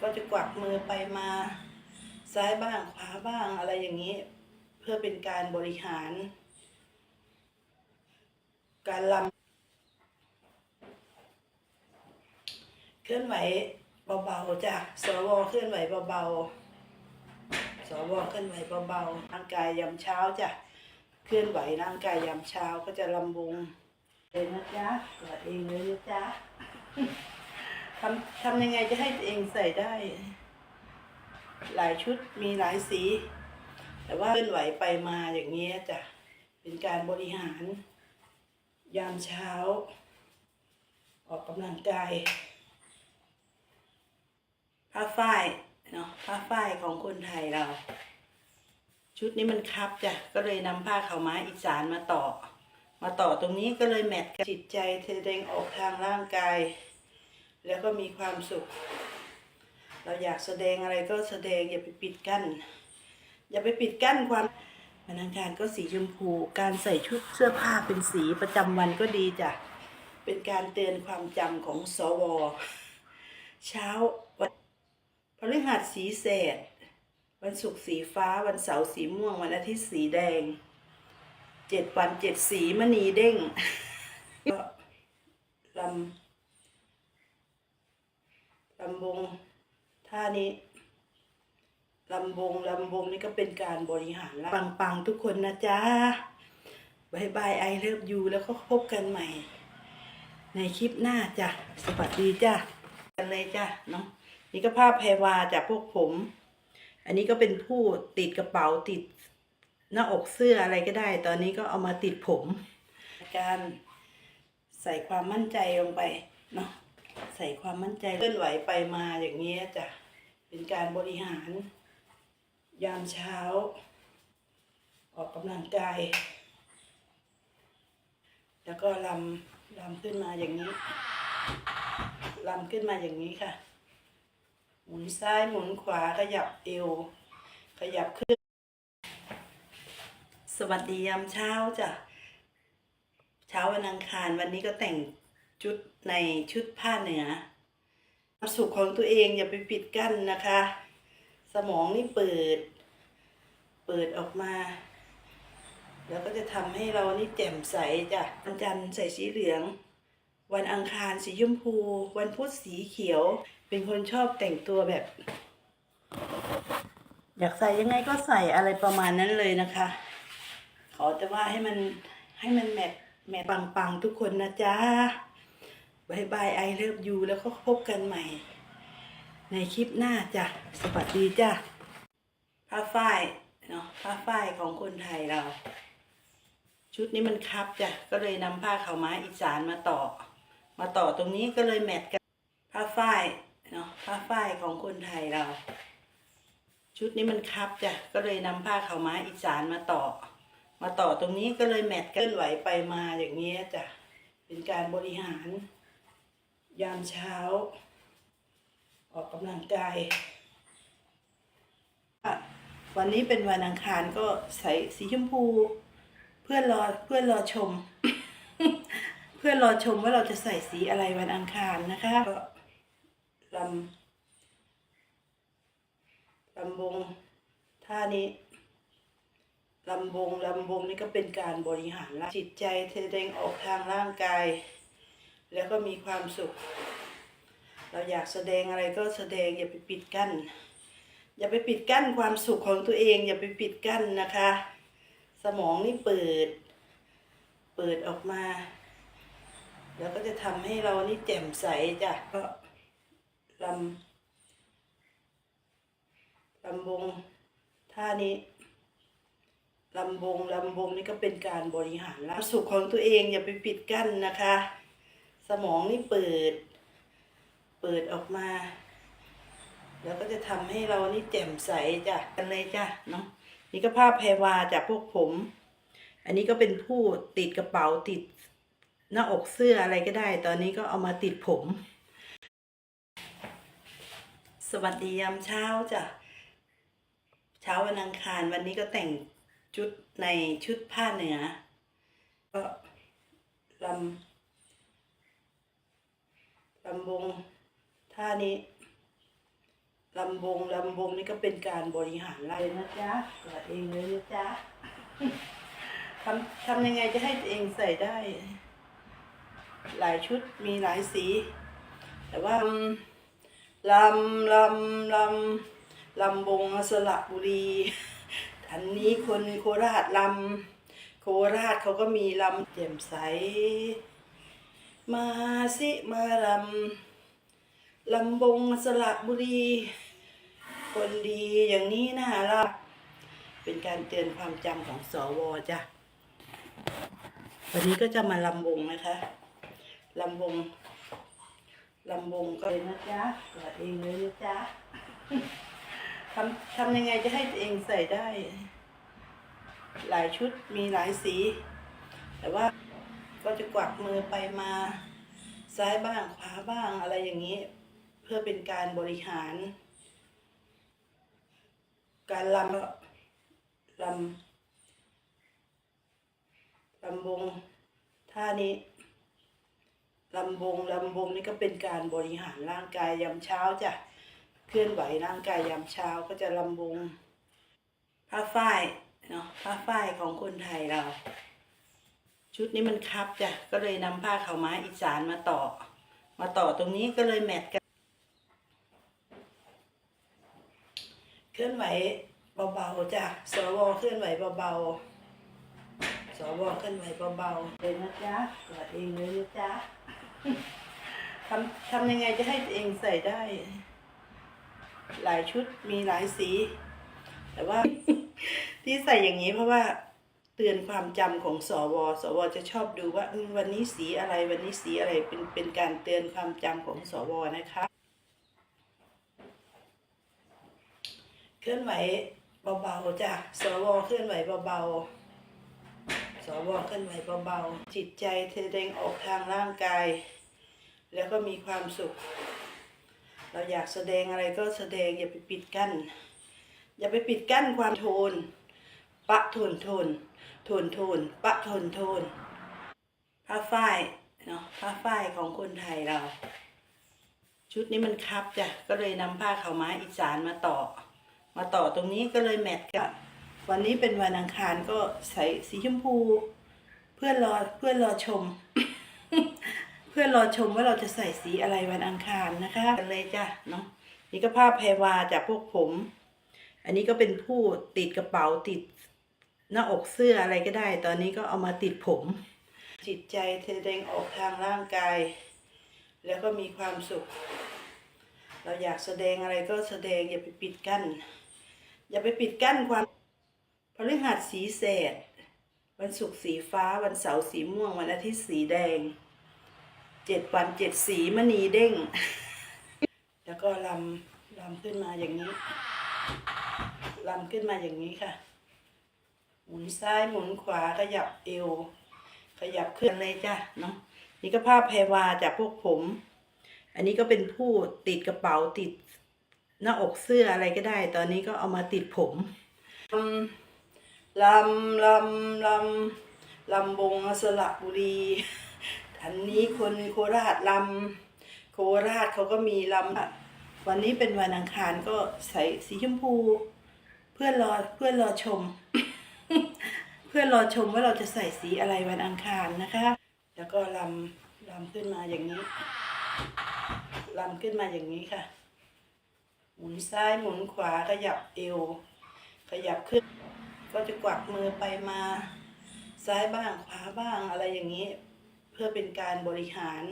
ก็จะกวักมือไปมาซ้ายบ้างขวาบ้างอะไรอย่างนี้ เพื่อเป็นการบริหาร การลำเคลื่อนไหวเบาๆจ้ะสวเคลื่อนไหวเบาๆสวเคลื่อนไหวเบาๆร่างกายยามเช้าจ้ะเคลื่อนไหวร่างกายยามเช้าก็จะลำวงเลยนะจ๊ะตัวเองเลยนะจ๊ะ ทำทำยังไงจะให้ตัวเองใส่ได้ หลายชุดมีหลายสี แต่ว่าเคลื่อนไหวไปมาอย่างนี้ยจ้ะเป็นการบริหาร ยามเช้า ออกกำลังกายผ้าฝ้ายเนาะผ้าฝ้ายของคนไทยเรา ชุดนี้มันคับจ้ะก็เลยนำผ้าขาวม้าอีสานมาต่อ มาต่อตรงนี้ก็เลยแมทกับจิตใจแสดงออกทางร่างกาย แล้วก็มีความสุข เราอยากแสดงอะไรก็แสดงอย่าไปปิดกั้น อย่าไปปิดกั้นความพนักงานก็สีชมพู การใส่ชุดเสื้อผ้าเป็นสีประจำวันก็ดีจ้ะ เป็นการเตือนความจำของสว เช้าวันพฤหัสสีแสด วันศุกร์สีฟ้า วันเสาร์สีม่วง วันอาทิตย์สีแดง เจ็ดวันเจ็ดสีมณีเด้งก็ลำำวงท่านี้ลำวงลำวงนี่ก็เป็นการบริหารแล้วปังๆทุกคนนะจ๊ะบายบายไอเลิฟยูแล้วก็พบกันใหม่ ในคลิปหน้าจ้ะสวัสดีจ้ะกันเลยจ้ะเนาะนี่ก็ภาพแพรวาจากพวกผม อันนี้ก็เป็นผู้ติดกระเป๋าติดหน้าอกเสื้ออะไรก็ได้ ตอนนี้ก็เอามาติดผม การใส่ความมั่นใจลงไปเนาะ ใส่ความมั่นใจเคลื่อนไหวไปมาอย่างนี้จ้ะเป็นการบริหาร ยามเช้า ออกกำลังกาย แล้วก็ลำลำขึ้นมาอย่างนี้ลำขึ้นมาอย่างนี้ค่ะ หมุนซ้ายหมุนขวาขยับเอว ขยับขึ้น สวัสดียามเช้าจ้ะเช้าวันอังคารวันนี้ก็แต่ง ชุดในชุดผ้าเหนือความสุขของตัวเองอย่าไปปิดกั้นนะคะ สมองนี่เปิด เปิดออกมา แล้วก็จะทำให้เรานี่แจ่มใสจ้ะวันจันทร์ใส่สีเหลือง วันอังคารสีชมพู วันพุธสีเขียว เป็นคนชอบแต่งตัวแบบ อยากใส่ยังไงก็ใส่อะไรประมาณนั้นเลยนะคะ ขอแต่ว่าให้มันให้มันแมทแมทปังๆทุกคนนะจ๊ะ บายบายไอเลิฟยูแล้วก็พบกันใหม่ ในคลิปหน้าจ้ะ สวัสดีจ้ะผ้าฝ้ายเนาะผ้าฝ้ายของคนไทยเรา ชุดนี้มันคับจ้ะ ก็เลยนำผ้าขาวม้าอีสานมาต่อ มาต่อตรงนี้ก็เลยแมทกับผ้าฝ้ายเนาะผ้าฝ้ายของคนไทยเรา ชุดนี้มันคับจ้ะ ก็เลยนำผ้าขาวม้าอีสานมาต่อ มาต่อตรงนี้ก็เลยแมทเคลื่อนไหวไปมาอย่างนี้ยจ้ะ เป็นการบริหาร ยามเช้า ออกกำลังกาย วันนี้เป็นวันอังคารก็ใส่สีชมพู เพื่อนรอเพื่อนรอชม เพื่อนรอชมว่าเราจะใส่สีอะไรวันอังคารนะคะก็ลำลำวงท่านี้ลำวงลำวงนี่ก็เป็นการบริหารร่างจิตใจแสดงออกทางร่างกาย แล้วก็มีความสุข เราอยากแสดงอะไรก็แสดงอย่าไปปิดกั้น อย่าไปปิดกั้นความสุขของตัวเอง อย่าไปปิดกั้นนะคะ สมองนี่เปิด เปิดออกมา แล้วก็จะทำให้เรานี่แจ่มใสจ้ะก็ลำลำวงท่านี้ลำวงลำวงนี่ก็เป็นการบริหารร่างสุขของตัวเองอย่าไปปิดกั้นนะคะ สมองนี่เปิด เปิดออกมา แล้วก็จะทำให้เรานี่แจ่มใสจ้ะกันเลยจ้ะเนาะนี่ก็ภาพแพรวาจากพวกผม อันนี้ก็เป็นผู้ติดกระเป๋าติดหน้าอกเสื้ออะไรก็ได้ ตอนนี้ก็เอามาติดผม สวัสดียามเช้าจ้ะ เช้าวันอังคารวันนี้ก็แต่งชุดในชุดผ้าเหนือ ก็ลำ ลำวงท่านี้ลำบงลำบงนี่ก็เป็นการบริหารไร่นะจ๊ะตัวเองเลยนะจ๊ะทำทำยังไงจะให้ตัวเองใส่ได้ หลายชุดมีหลายสี แต่ว่าลำลำลำลำบงสระบุรีอันนี้คนโคราชลำโคราชเขาก็มีลำแจ่มใส มาสิมารำลำบงสระบุรี คนดีอย่างนี้น่ารักเป็นการเตือนความจำของสวจ้ะ วันนี้ก็จะมาลำวงนะคะลำวงลำวงก็เลยนะจ๊ะตัวเองเลยนะจ๊ะทำทำยังไงจะให้ตัวเองใส่ได้ หลายชุดมีหลายสี แต่ว่า ก็จะกวักมือไปมาซ้ายบ้างขวาบ้างอะไรอย่างนี้ เพื่อเป็นการบริหาร การลำลำลำวงท่านี้ลำวงลำวงนี่ก็เป็นการบริหารร่างกายยามเช้าจ้ะเคลื่อนไหวร่างกายยามเช้าก็จะลำวงผ้าฝ้ายเนาะผ้าฝ้ายของคนไทยเรา ชุดนี้มันคับจ้ะก็เลยนำผ้าขาวม้าอีสานมาต่อ มาต่อตรงนี้ก็เลยแมทกัน เคลื่อนไหวเบาๆจ้ะสวเคลื่อนไหวเบาๆสวเคลื่อนไหวเบาๆเลยนะจ๊ะตัวเองเลยนะจ๊ะทำทำยังไงจะให้ตัวเองใส่ได้ หลายชุดมีหลายสี แต่ว่าที่ใส่อย่างนี้เพราะว่า เตือนความจำของสว สวจะชอบดูว่าวันนี้สีอะไรวันนี้สีอะไรเป็นเป็นการเตือนความจำของสวนะคะเคลื่อนไหวเบาๆจ้ะสวเคลื่อนไหวเบาๆสวเคลื่อนไหวเบาๆจิตใจแสดงออกทางร่างกาย แล้วก็มีความสุข เราอยากแสดงอะไรก็แสดงอย่าไปปิดกั้น อย่าไปปิดกั้นความโทน ปะโทนโทนโทนโทนปะโทนโทนผ้าฝ้ายเนาะผ้าฝ้ายของคนไทยเรา ชุดนี้มันคับจ้ะก็เลยนำผ้าขาวม้าอีสานมาต่อ มาต่อตรงนี้ก็เลยแมทกันวันนี้เป็นวันอังคารก็ใส่สีชมพู เพื่อนรอเพื่อนรอชม เพื่อนรอชมว่าเราจะใส่สีอะไรวันอังคารนะคะกันเลยจ้ะเนาะนี่ก็ผ้าแพรวาจากพวกผม อันนี้ก็เป็นผู้ติดกระเป๋าติด หน้าอกเสื้ออะไรก็ได้ ตอนนี้ก็เอามาติดผม จิตใจแสดงออกทางร่างกาย แล้วก็มีความสุข เราอยากแสดงอะไรก็แสดงอย่าไปปิดกั้น อย่าไปปิดกั้นความพฤหัสสีแสด วันศุกร์สีฟ้า วันเสาร์สีม่วง วันอาทิตย์สีแดง เจ็ดวันเจ็ดสีมณีเด้ง แล้วก็ลำลำขึ้นมาอย่างนี้ลำขึ้นมาอย่างนี้ค่ะ หมุนซ้ายหมุนขวาขยับเอว ขยับขึ้นเลยจ้ะเนาะนี่ก็ผ้าแพรวาจากพวกผม อันนี้ก็เป็นผู้ติดกระเป๋าติดหน้าอกเสื้ออะไรก็ได้ ตอนนี้ก็เอามาติดผมลำลำลำลำบงสระบุรีอันนี้คนโคราชลำโคราชเขาก็มีลำวันนี้เป็นวันอังคารก็ใส่สีชมพู เพื่อนรอเพื่อนรอชม เพื่อรอชมว่าเราจะใส่สีอะไรวันอังคารนะคะ แล้วก็ลำลำขึ้นมาอย่างนี้ลำขึ้นมาอย่างนี้ค่ะ หมุนซ้ายหมุนขวาขยับเอว ขยับขึ้น ก็จะกวักมือไปมา ซ้ายบ้างขวาบ้างอะไรอย่างนี้ เพื่อเป็นการบริหาร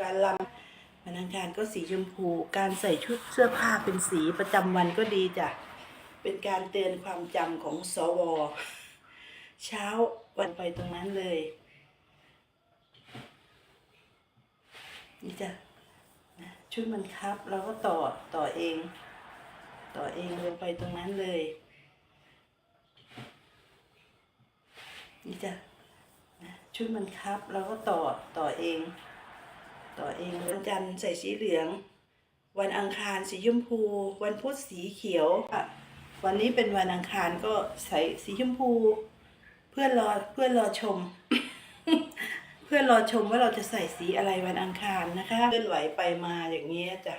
การลำวันอังคารก็สีชมพู การใส่ชุดเสื้อผ้าเป็นสีประจำวันก็ดีจ้ะ เป็นการเตือนความจำของสว เช้าวันไปตรงนั้นเลย นี่จ้ะชุดมันครับเราก็ต่อต่อเอง ต่อเองลงไปตรงนั้นเลย นี่จ้ะนะชุดมันครับเราก็ต่อต่อเอง ต่อเองวันจันทร์ใส่สีเหลือง วันอังคารสีชมพู วันพุธสีเขียวอะ วันนี้เป็นวันอังคารก็ใส่สีชมพู เพื่อนรอเพื่อนรอชม เพื่อรอชมว่าเราจะใส่สีอะไรวันอังคารนะคะเคลื่อนไหวไปมาอย่างนี้จ้ะ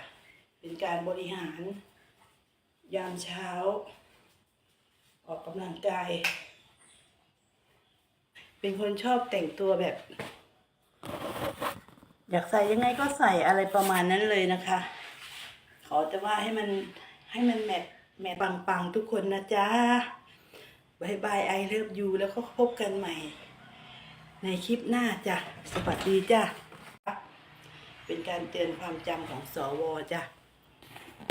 เป็นการบริหาร ยามเช้า ออกกำลังกาย เป็นคนชอบแต่งตัวแบบ อยากใส่ยังไงก็ใส่อะไรประมาณนั้นเลยนะคะ ขอแต่ว่าให้มันให้มันแมท แม่ปังๆทุกคนนะจ๊ะบายบายไอเลิฟยูแล้วก็พบกันใหม่ ในคลิปหน้าจ้ะ สวัสดีจ้ะ เป็นการเตือนความจำของสวจ้ะ